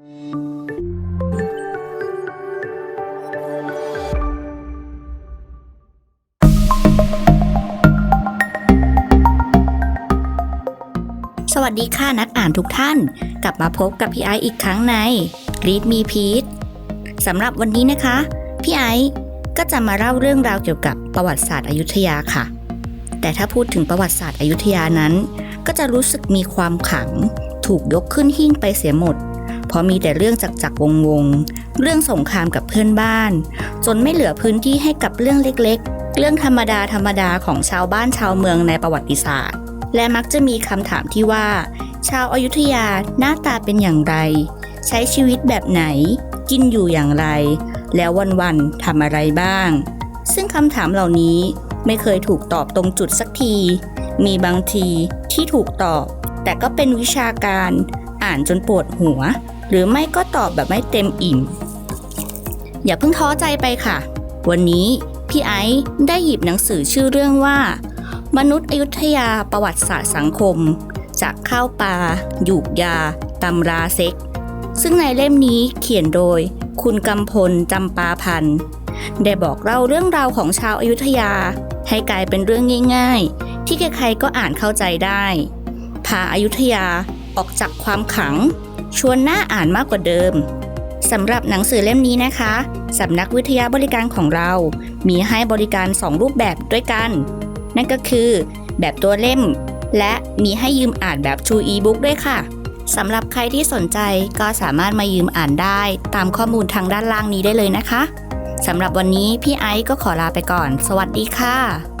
สวัสดีค่ะนักอ่านทุกท่าน กลับมาพบกับพี่ไอซ์อีกครั้งใน Read Me Peace สำหรับวันนี้นะคะ พี่ไอซ์ก็จะมาเล่าเรื่องราวเกี่ยวกับประวัติศาสตร์อยุธยาค่ะ แต่ถ้าพูดถึงประวัติศาสตร์อยุธยานั้น ก็จะรู้สึกมีความขัง ถูกยกขึ้นหิ้งไปเสียหมด เพราะมีแต่เรื่องจักจักวงวง เรื่องสงครามกับเพื่อนบ้าน จนไม่เหลือพื้นที่ให้กับเรื่องเล็กๆ เรื่องธรรมดาธรรมดาของชาวบ้านชาวเมืองในประวัติศาสตร์ และมักจะมีคำถามที่ว่า ชาวอายุทยาหน้าตาเป็นอย่างไร ใช้ชีวิตแบบไหน กินอยู่อย่างไร แล้ววันๆทำอะไรบ้าง ซึ่งคำถามเหล่านี้ไม่เคยถูกตอบตรงจุดสักที มีบางทีที่ถูกตอบ แต่ก็เป็นวิชาการ อ่านจนปวดหัว หรือไม่ก็ตอบแบบไม่เต็มอิ่ม อย่าเพิ่งท้อใจไปค่ะ วันนี้พี่ไอซ์ได้หยิบหนังสือชื่อเรื่องว่า มนุษย์อยุธยาประวัติศาสตร์สังคม จากข้าวปลาหยูกยาตำราเซ็ก ซึ่งในเล่มนี้เขียนโดย คุณกำพลจำปาพันธ์ได้บอกเล่าเรื่องราวของชาวอายุทยา ให้กลายเป็นเรื่องง่ายๆ ที่ใครๆก็อ่านเข้าใจได้ พาอายุทยาออกจากความขัง ชวนน่าอ่านมากกว่าเดิมสำหรับหนังสือเล่มนี้นะคะสำนักวิทยาบริการของเรา มีให้บริการ 2 รูปแบบด้วยกัน นั่นก็คือ แบบตัวเล่ม และมีให้ยืมอ่านแบบ True e-book ด้วยค่ะสำหรับใครที่สนใจก็สามารถมายืมอ่านได้ตามข้อมูลทางด้านล่างนี้ได้เลยนะคะสำหรับวันนี้พี่ไอซ์ก็ขอลาไปก่อน สวัสดีค่ะ